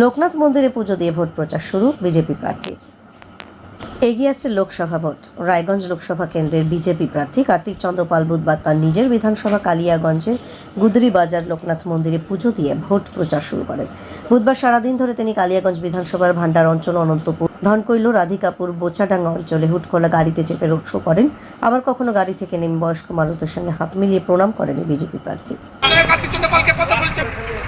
লোকনাথ মন্দিরে পুজো দিয়ে ভোট প্রচার শুরু বিজেপি প্রার্থী। এগিয়ে আসছে লোকসভা ভোট। রায়গঞ্জ লোকসভা কেন্দ্রের বিজেপি প্রার্থী কার্তিক চন্দ্র পাল বুধবার তার নিজের বিধানসভা কালিয়াগঞ্জের গুদরি বাজার লোকনাথ মন্দিরে পুজো দিয়ে ভোট প্রচার শুরু করেন। বুধবার সারাদিন ধরে তিনি কালিয়াগঞ্জ বিধানসভার ভান্ডার অঞ্চল অনন্তপুর, ধনকৈল, রাধিকাপুর, বোচাডাঙ্গা অঞ্চলে হুটখোলা গাড়িতে চেপে রোড শো করেন। আবার কখনো গাড়ি থেকে নেমে বয়স্ক মানুষদের সঙ্গে হাত মিলিয়ে প্রণাম করেন বিজেপি প্রার্থী।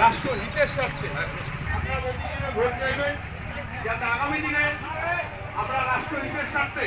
রাষ্ট্র হিতের স্বার্থে। ভোট চাইবেন যাতে আগামী দিনে আমরা রাষ্ট্র হিতের স্বার্থে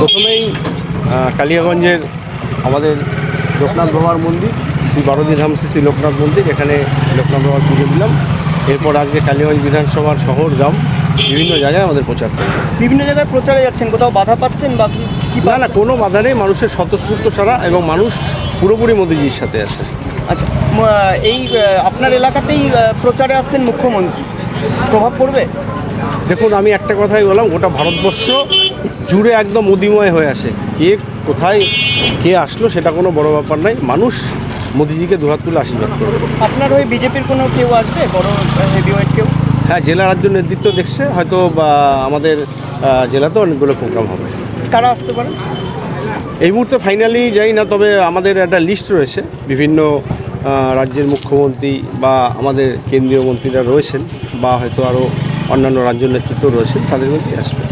প্রথমেই কালিয়াগঞ্জের আমাদের লোকনাথ বাবার মন্দির, শ্রী বারোদি ধাম শ্রী শ্রী লোকনাথ মন্দির, এখানে লোকনাথ বাবার পুজো দিলাম। এরপর আজকে কালিয়াগঞ্জ বিধানসভার শহর গ্রাম। বিভিন্ন জায়গায় আমাদের প্রচার করব বিভিন্ন জায়গায় প্রচারে যাচ্ছেন কোথাও বাধা পাচ্ছেন বা কি- না না কোনো বাধা নেই মানুষের স্বতঃস্ফূর্ত সারা এবং মানুষ পুরোপুরি মোদিজির সাথে আছে। আচ্ছা এই আপনার এলাকাতেই প্রচারে আসছেন মুখ্যমন্ত্রী। প্রভাব পড়বে? দেখুন আমি একটা কথাই বললাম গোটা ভারতবর্ষ জুড়ে একদম মোদিময় হয়ে আসে। কে কোথায় কে আসলো সেটা কোনো বড় ব্যাপার নাই। মানুষ মোদিজিকে দুহাত তুলে আশীর্বাদ করবে। আপনার ওই বিজেপির কোনো কেউ আসবে? বড় হেভিওয়েট কেউ? হ্যাঁ জেলা রাজ্য নেতৃত্ব দেখছে হয়তো বা আমাদের জেলাতে অনেকগুলো প্রোগ্রাম হবে। কারা আসতে পারে? এই মুহূর্তে ফাইনালি যাই না তবে আমাদের একটা লিস্ট রয়েছে। বিভিন্ন রাজ্যের মুখ্যমন্ত্রী বা আমাদের কেন্দ্রীয় মন্ত্রীরা রয়েছেন বা হয়তো আরও অন্যান্য রাজ্য নেতৃত্ব রয়েছেন তাদের মধ্যে আসবে।